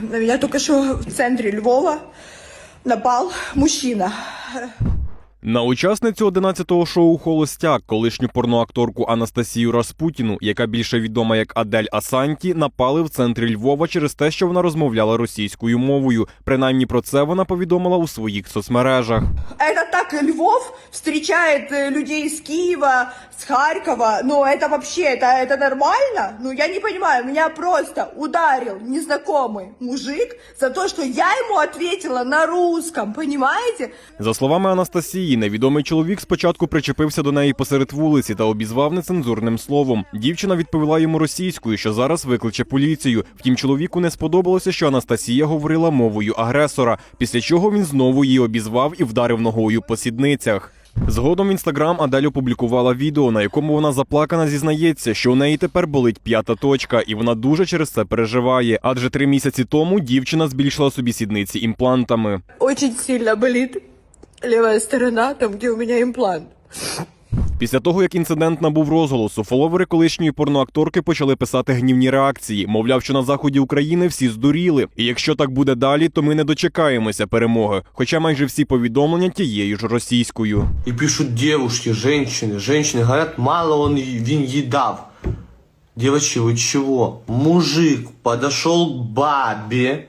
На меня только что в центре Львова напал мужчина. На учасницю 11-го шоу Холостяк, колишню порноакторку Анастасію Распутіну, яка більше відома як Адель Асанті, напали в центрі Львова через те, що вона розмовляла російською мовою. Принаймні про це вона повідомила у своїх соцмережах. Это так Львов встречает э, людей с Киева, с Харькова. Ну, это вообще, это, это нормально? Ну, я не понимаю, меня просто ударил незнакомый мужик за то, что я ему ответила на русском, понимаете? За словами Анастасії, невідомий чоловік спочатку причепився до неї посеред вулиці та обізвав нецензурним словом. Дівчина відповіла йому російською, що зараз викличе поліцію. Втім, чоловіку не сподобалося, що Анастасія говорила мовою агресора, після чого він знову її обізвав і вдарив ногою по сідницях. Згодом в інстаграм Адель опублікувала відео, на якому вона заплакана зізнається, що у неї тепер болить п'ята точка, і вона дуже через це переживає. Адже три місяці тому дівчина збільшила собі сідниці імплантами. Очень сильно болить ліва сторона, там, де у мене имплант. Після того, як інцидент набув розголосу, фоловери колишньої порноакторки почали писати гнівні реакції. Мовляв, що на заході України всі здуріли. І якщо так буде далі, то ми не дочекаємося перемоги. Хоча майже всі повідомлення тією ж російською. И пишут девушки, женщины. Женщины говорят, мало он е- він їдав. Девочки, вы чего? Мужик подошел к бабе.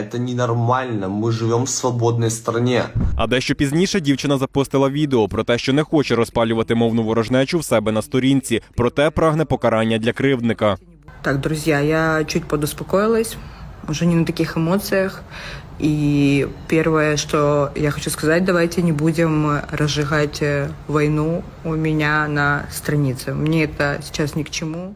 Это ненормально. Мы живем в свободной стране. А дещо пізніше дівчина запостила відео про те, що не хоче розпалювати мовну ворожнечу в себе на сторінці, проте прагне покарання для кривдника. Так, друзья, я чуть подуспокоилась, уже не на таких эмоциях. И первое, что я хочу сказать, давайте не будем разжигать э, войну у меня на странице. Мне это сейчас ни к чему.